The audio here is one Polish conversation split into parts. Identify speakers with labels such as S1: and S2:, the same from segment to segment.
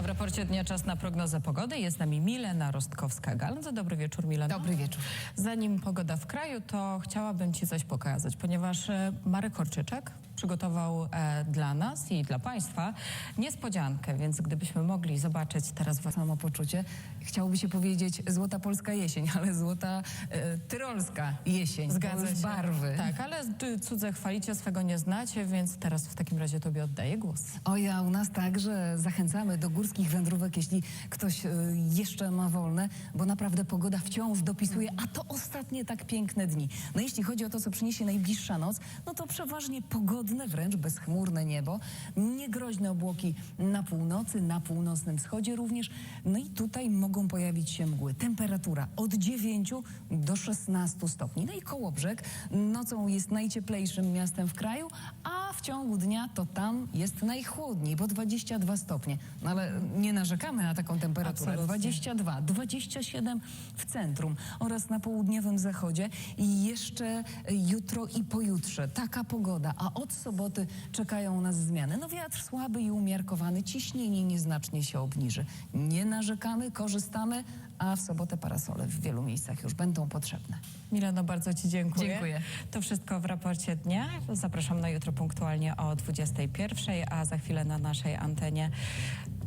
S1: A w raporcie dnia czas na prognozę pogody jest z nami Milena Rostkowska-Galądz. Dobry wieczór, Milena.
S2: Dobry wieczór.
S1: Zanim pogoda w kraju, to chciałabym Ci coś pokazać, ponieważ e, Marek Korczyczek przygotował e, dla nas i dla Państwa niespodziankę, więc gdybyśmy mogli zobaczyć teraz
S2: Samopoczucie. Chciałoby się powiedzieć złota polska jesień, ale złota e, tyrolska jesień.
S1: Zgadza się.
S2: barwy.
S1: Tak, ale cudze chwalicie, swego nie znacie, więc teraz w takim razie Tobie oddaję głos.
S2: O ja u nas także zachęcamy do górskich wędrówek, jeśli ktoś e, jeszcze ma wolne, bo naprawdę pogoda wciąż dopisuje, a to ostatnie tak piękne dni. No jeśli chodzi o to, co przyniesie najbliższa noc, no to przeważnie pogodne, wręcz bezchmurne niebo, niegroźne obłoki na północy, na północnym wschodzie również, no i tutaj mogą pojawić się mgły. Temperatura od 9 do 16 stopni. No i Kołobrzeg nocą jest najcieplejszym miastem w kraju, a w ciągu dnia to tam jest najchłodniej, bo 22 stopnie. No ale nie narzekamy na taką temperaturę.
S1: Absolutnie.
S2: 22, 27 w centrum oraz na południowym zachodzie i jeszcze jutro i pojutrze. Taka pogoda, a od soboty czekają nas zmiany. No wiatr słaby i umiarkowany, ciśnienie nieznacznie się obniży. Nie narzekamy, korzystamy, a w sobotę parasole w wielu miejscach już będą potrzebne.
S1: Mileno, bardzo Ci dziękuję.
S2: Dziękuję.
S1: To wszystko w raporcie dnia. Zapraszam na jutro punktualnie o 21, a za chwilę na naszej antenie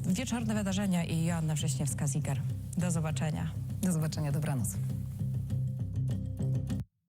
S1: wieczorne wydarzenia i Joanna Wrześniewska-Ziger. Do zobaczenia.
S2: Do zobaczenia, dobranoc.